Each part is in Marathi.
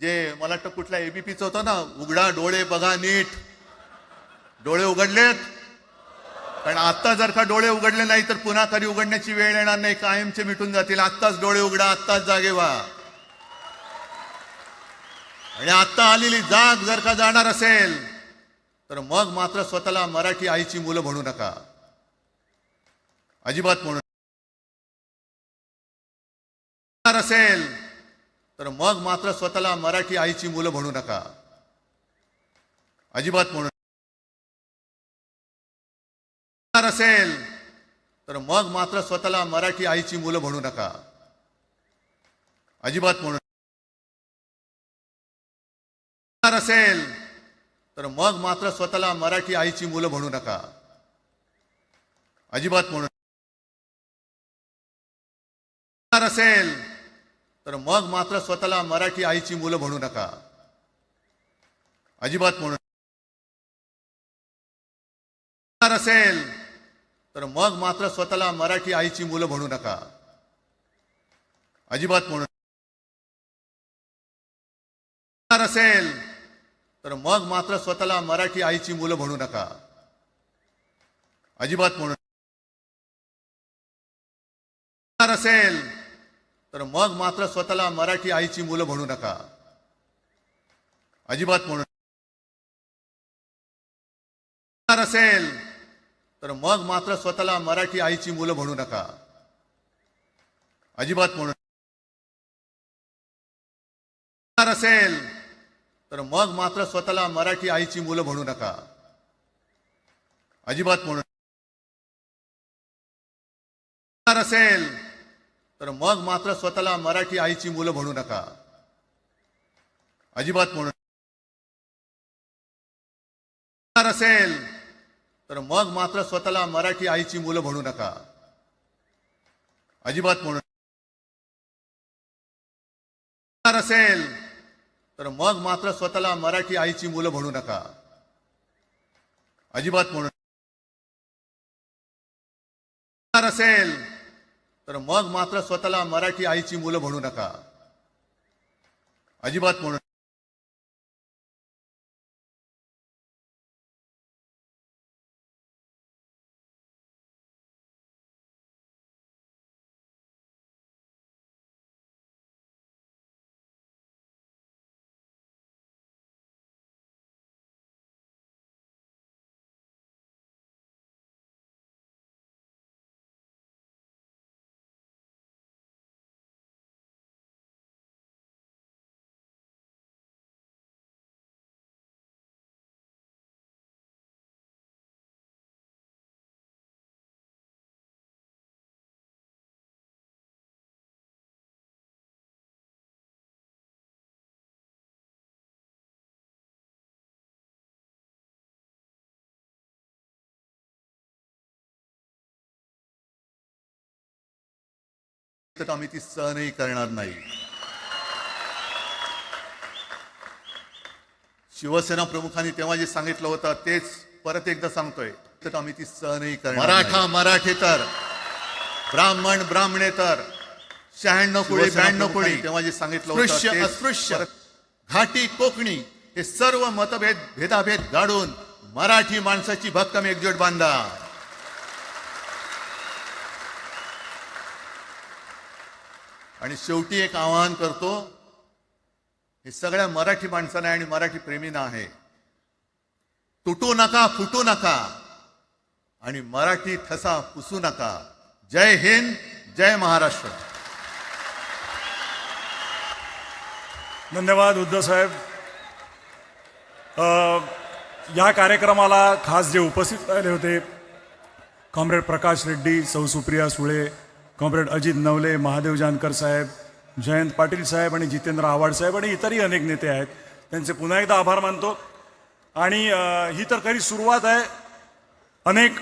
जे मला वाटतं कुठल्या एबीपीचं होतं ना उघडा डोळे बघा नीट. डोळे उघडलेत. कारण आत्ता जर का डोळे उघडले नाही तर पुन्हा कधी उघडण्याची वेळ येणार नाही कायमचे मिटून जातील. आत्ताच डोळे उघडा आत्ताच जागे व्हा. आणि आत्ता आलेली जाग जर का जाणार असेल तर मग मात्र स्वतःला मराठी आईची मुलं म्हणू नका. अजिबात म्हणू असेल तर मग मात्र स्वतःला मराठी आईची मुलं म्हणू नका. अजिबात म्हणू असेल तर मग मात्र स्वतःला मराठी आईची मुलं म्हणू नका. अजिबात म्हणू असेल तर मग मात्र स्वतःला मराठी आईची मुलं म्हणू नका. अजिबात म्हणू असेल तर मग मात्र स्वतःला मराठी आईची मुलं म्हणू नका. अजिबात म्हणू असेल तर मग मात्र स्वतःला मराठी आईची मुलं म्हणू नका. अजिबात म्हणू असेल तर मग मात्र स्वतःला मराठी आईची मुलं म्हणू नका. अजिबात म्हणू असेल तर मग मात्र स्वतःला मराठी आईची मुलं म्हणू नका. अजिबात म्हणू असेल तर मग मात्र स्वतःला मराठी आईची मुलं म्हणू नका. अजिबात म्हणू असेल तर मग मात्र स्वतःला मराठी आईची मुलं म्हणू नका. अजिबात म्हणू असेल तर मग मात्र स्वतःला मराठी आईची मुलं म्हणू नका. अजिबात म्हणू असेल तर मग मात्र स्वतःला मराठी आईची मुलं म्हणू नका. अजिबात म्हणू असेल तर मग मात्र स्वतःला मराठी आईची मुलं म्हणू नका. अजिबात म्हणू असेल तर मग मात्र स्वतःला मराठी आईची मुलं म्हणू नका. अजिबात म्हणू तर आम्ही ती सहनही करणार नाही शिवसेना प्रमुखांनी तेव्हा जे सांगितलं होतं तेच परत एकदा सांगतोय तर आम्ही ती सहनही करणार मराठा मराठेतर ब्राह्मण ब्राह्मणेतर शहाण्णव कोळी ब्याण्णव कोळी तेव्हा जे सांगितलं होतं अस्पृश्य. परत घाटी कोकणी हे सर्व मतभेद भेदाभेद गाडून मराठी माणसाची भक्कम एकजूट बांधा आणि शेवटी एक आवाहन करतो हे सगळ्या मराठी माणसांना आणि मराठी प्रेमींना आहे. तुटू नका फुटू नका आणि मराठी ठसा पुसू नका. जय हिंद जय महाराष्ट्र. धन्यवाद उद्धव साहेब. या कार्यक्रमाला खास जे उपस्थित राहिले होते कॉम्रेड प्रकाश रेड्डी सौ सुप्रिया सुळे कॉम्रेड अजित नवले महादेव जानकर साहेब जयंत पाटील साहेब आणि जितेंद्र आव्हाड साहेब आणि इतरही अनेक नेते आहेत. त्यांचे पुन्हा एकदा आभार मानतो. आणि ही तर खरी सुरुवात आहे अनेक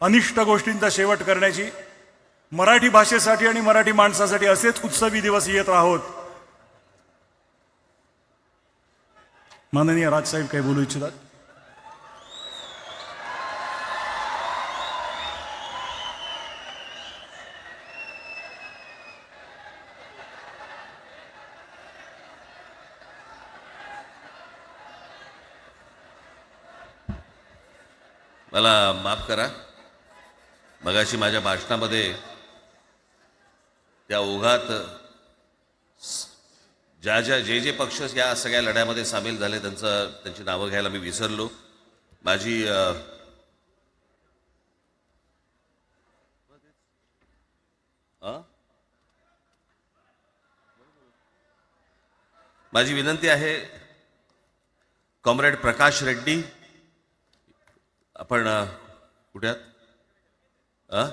अनिष्ट गोष्टींचा शेवट करण्याची. मराठी भाषेसाठी आणि मराठी माणसासाठी असेच उत्सवी दिवस येत आहोत माननीय राजसाहेब काही बोलू इच्छितात? मला माफ करा. मगाशी माझ्या भाषणामध्ये त्या ओघात ज्या ज्या जे जे पक्ष या सगळ्या लढ्यामध्ये सामील झाले त्यांचं त्यांची नावं घ्यायला मी विसरलो. माझी माझी विनंती आहे कॉम्रेड प्रकाश रेड्डी आपण कुठे आहात?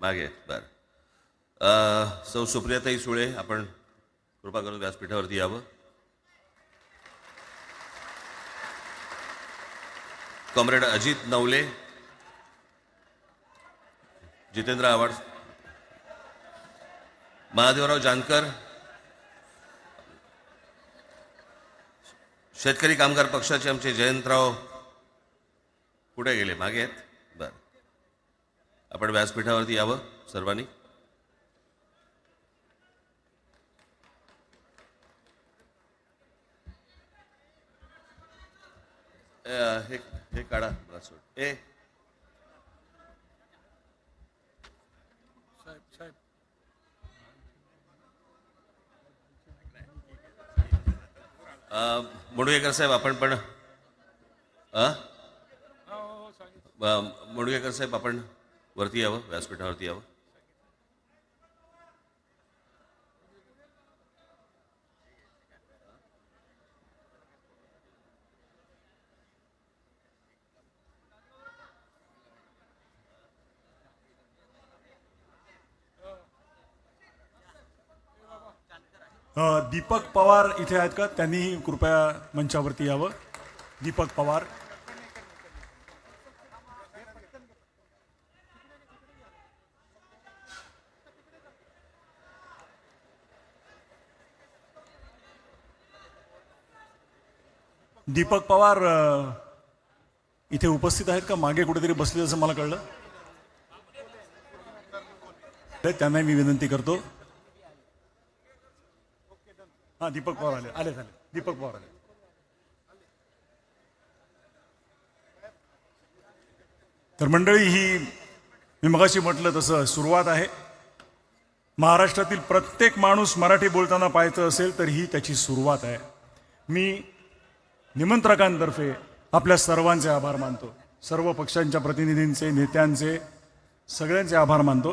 मागे बर. सौ सुप्रियाताई सुळे आपण कृपा करून व्यासपीठावरती यावं. कॉम्रेड अजित नवले. जितेंद्र आव्हाड. महादेवराव जानकर. शेतकरी कामगार पक्षाचे आमचे जयंतराव कुठे गेले? मागे आहेत? बर. आपण व्यासपीठावरती यावं सर्वांनी? हे हे काढा मला सोड ए अ, मुडगेकर साहेब आपण पण अ, मुडगेकर साहेब आपण वरती यावं व्यासपीठावरती यावं. दीपक पवार इथे आहेत का? त्यांनीही कृपया मंचावरती यावं. दीपक पवार. दीपक पवार इथे उपस्थित आहेत का? मागे कुठेतरी बसले असं मला कळलं. तर त्यांनाही मी विनंती करतो. हा दीपक पवार आले. आले झाले. दीपक पवार आले. तर मंडळी ही मी मगाशी म्हटलं तसं सुरुवात आहे. महाराष्ट्रातील प्रत्येक माणूस मराठी बोलताना पाहायचं असेल तर ही त्याची सुरुवात आहे. मी निमंत्रकांतर्फे आपल्या सर्वांचे आभार मानतो. सर्व पक्षांच्या प्रतिनिधींचे नेत्यांचे सगळ्यांचे आभार मानतो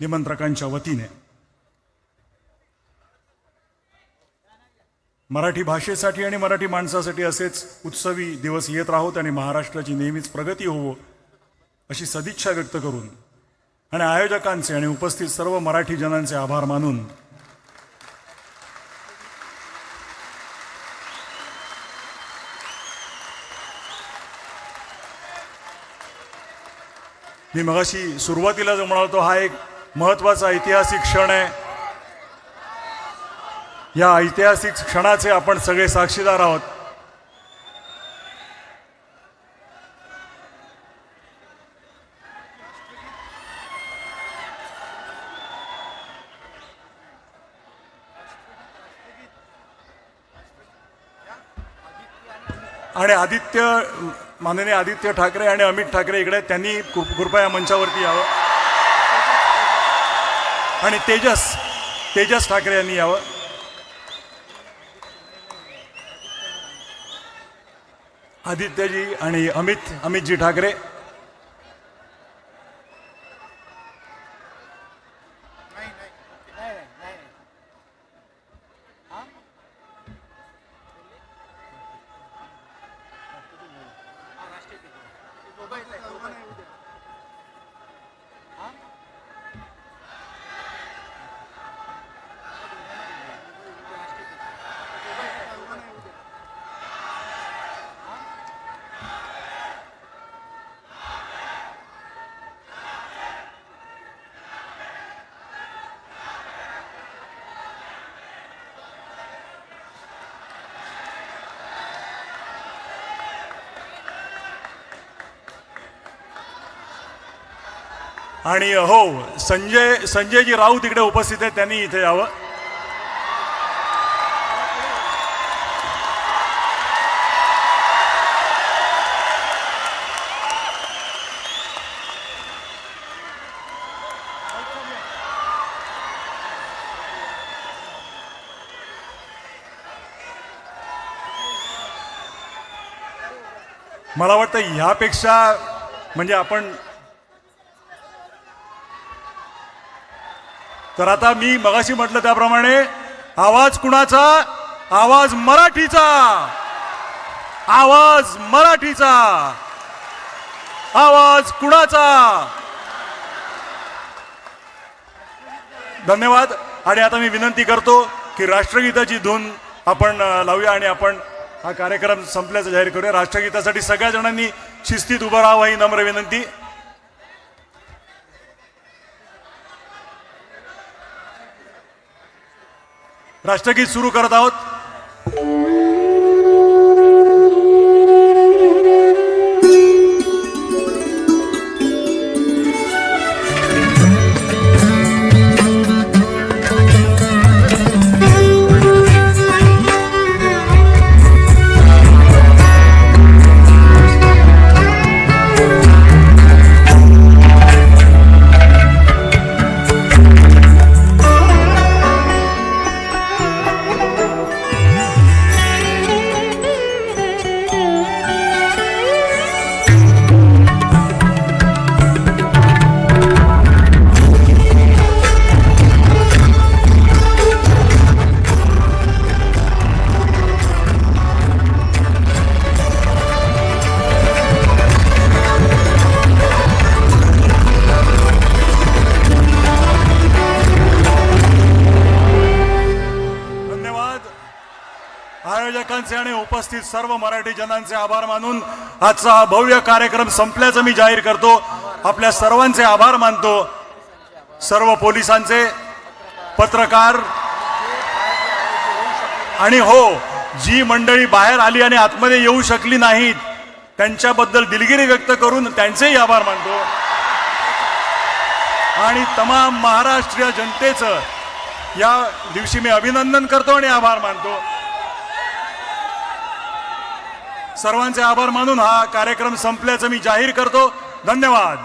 निमंत्रकांच्या वतीने. मराठी भाषेसाठी आणि मराठी माणसासाठी असेच उत्सवी दिवस येत राहोत आणि महाराष्ट्राची नेहमीच प्रगती होवो अशी सदिच्छा व्यक्त करून आणि आयोजकांचे आणि उपस्थित सर्व मराठी जनांचे आभार मानून मी मगाशी सुरुवातीला जो म्हणालो हा एक महत्त्वाचा ऐतिहासिक क्षण आहे. या ऐतिहासिक क्षणाचे आपण सगळे साक्षीदार आहोत. आणि आदित्य माननीय आदित्य ठाकरे आणि अमित ठाकरे इकडे त्यांनी कृपया मंचावरती यावं. आणि तेजस तेजस ठाकरे यांनी यावं. आदित्यजी आणि अमित अमितजी ठाकरे. आणि हो संजय संजयजी राऊत इकडे उपस्थित आहेत त्यांनी इथे यावं. मला वाटतं ह्यापेक्षा म्हणजे आपण तर आता मी मगाशी म्हटलं त्याप्रमाणे आवाज कुणाचा? आवाज मराठीचा. आवाज मराठीचा. आवाज कुणाचा? धन्यवाद. आणि आता मी विनंती करतो की राष्ट्रगीताची धून आपण लावूया आणि आपण हा कार्यक्रम संपल्याचं जाहीर करूया. राष्ट्रगीतासाठी सगळ्या जणांनी शिस्तीत उभं राहावं ही नम्र विनंती. राष्ट्रगीत सुरू करत आहोत. मी सर्व मराठी जनांचे आभार मानून आजचा हा भव्य कार्यक्रम संपल्याचं मी जाहीर करतो. आपल्या सर्वांचे आभार मानतो. सर्व पोलिसांचे पत्रकार आणि हो जी मंडळी बाहेर आली आणि आतमध्ये येऊ शकली नाहीत त्यांच्याबद्दल दिलगिरी व्यक्त करून त्यांचेही आभार मानतो. आणि तमाम महाराष्ट्रीय जनतेचं या दिवशी मी अभिनंदन करतो आणि आभार मानतो. सर्वांचे आभार मानून हा कार्यक्रम संपल्याचं मी जाहीर करतो. धन्यवाद.